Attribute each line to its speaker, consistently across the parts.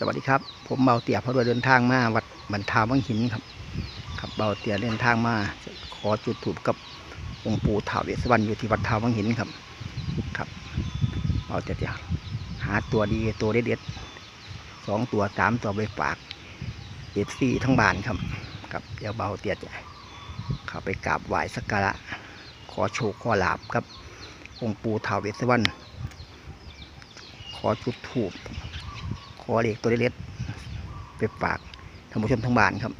Speaker 1: สวัสดีครับ ผมเบาเตี่ยพระรวยเดินทางมาวัดบันทาวังหินครับครับเบาเตี่ยเดินทางมา ขอจุดถูปกับองค์ปู่ท้าวเวสวรรณอยู่ที่วัดทาวังหินครับ ครับเบาเตี่ยหาตัวดีตัวเด็ดๆสองตัวสามตัวไปฝากเอฟซีทั้งบ้านครับครับเดี๋ยวเบาเตี่ยจะข้าไปกราบไหว้สักการะขอโชคขอลาบครับองค์ปู่ท้าวเวสวรรณขอจุดถูปข อเลขตัวเล็กๆไปฝากท่านผู้ชมทั้งบ้านครับ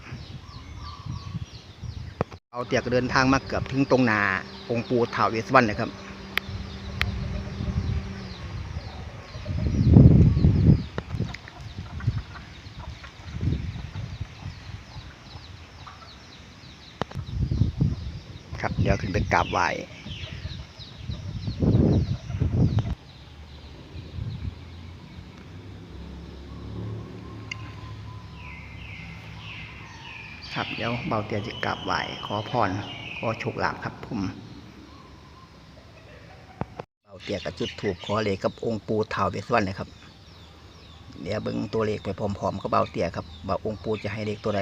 Speaker 1: เอาเตียกเดินทางมาเกือบถึงตรงนาองค์ปู่ท้าวเวสสวรรณเลยครับครับเดี๋ยวขึ้นไปกราบไหว้ ครับเดี๋ยวเบาเตียจะกลับไหวขอพรขอโชคลาภครับผมเบาเตียกับจุดถูกขอเลขกับองค์ปู่ท้าวเวสวันเลยครับ เดี๋ยวเบิ้งตัวเลขไปพร้อมๆกับเบาเตียครับว่าองค์ปู่จะให้เลขตัวไหน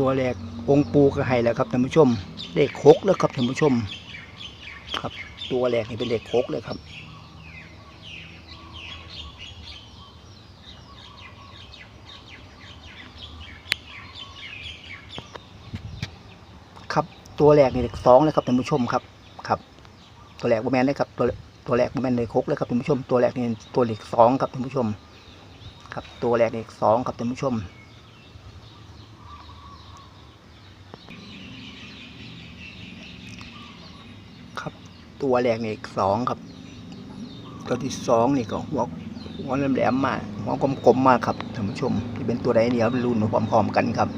Speaker 1: ตัวแรกองปูก็ให้แล้วครับท่านผู้ชมเลขหกแล้วครับท่านผู้ชม ครับ ตัวแรกนี่เป็นเลขหกเลยครับครับตัวแรกนี่เลขสองเลยครับท่านผู้ชมครับครับ ตัวแรกบ่แมนเลยครับตัวตัวแรกบ่แมนเลขหกเลยครับท่านผู้ชม ตัวแรกนี่ตัวเลขสองครับท่านผู้ชม ครับตัวแรกเลขสองครับท่านผู้ชม ครับ ตัวแรกนี่สองครับ ตัวที่สองนี่ก็หัวหัวแหลมๆมากหัวกลมๆมากครับท่านผู้ชมที่เป็นตัวใดเดี๋ยวรุ่นพร้อมๆกันครับ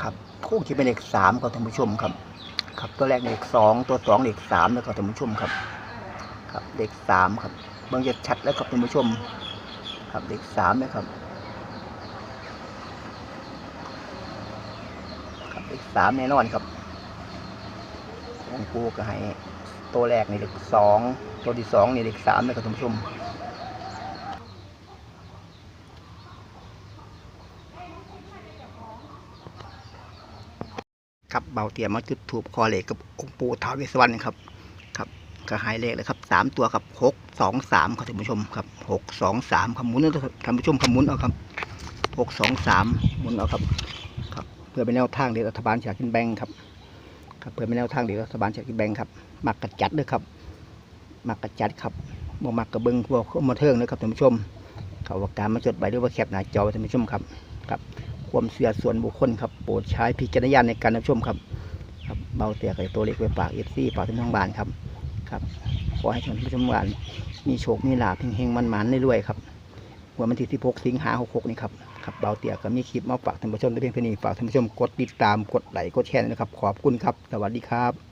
Speaker 1: ครับค้งที่เป็นเลขสามครับท่านผู้ชมครับ ครับ ตัวแรกเลขสองตัวสองเลขสามแล้วครับท่านผู้ชมครับ ครับเลขสามครับบางจะชัดแล้วครับท่านผู้ชม ครับเลขสามนะครับครับเลขสามแน่นอนครับองกูก็ให้ตัวแรกนี่เลขสองตัวที่สองนี่เลขสามนะครับท่านผู้ชม ครับเบาเตียมาจุดถูกคอเหล็กกับองค์ปู่ท้าวเวสวรรณครับครับก็หายเลขเลยครับสามตัวครับหกสองสามครับท่านผู้ชมครับหกสองสามคำมุนนะครับท่านผู้ชมคำมุนเอาครับหกสองสามมุนเอาครับครับ เพื่อเป็นแนวทางเด็กรัฐบาลฉากกินแบงครับครับเพื่อเป็นแนวทางเด็กรัฐบาลฉากกินแบงครับมักกระจัดด้วยครับมักกระจัดครับบ่มักกระเบิงพวกข้อมาเทิงนะครับท่านผู้ชมเขาว่าการมาจดใบหรือว่าแคปหน้าจอไว้ท่านผู้ชมครับครับ ความเสียส่วนบุคคลครับโปรดใช้พิจารณญาณในการรับชมครับครับเบาเตียกับตัวเล็กไปปากเอฟซีปากท่านทั้งบ้านครับครับขอให้ท่านผู้ชมบ้านมีโชคมีลาภเฮงๆมันๆรวยๆครับวันวันที่16สิงหา66นี่ครับครับเบาเตียก็มีคลิปมาฝากท่านผู้ชมด้วยเพียงเท่านี้ฝากท่านผู้ชมกดติดตามกดไลค์กดแชร์นะครับ ขอบคุณครับ สวัสดีครับ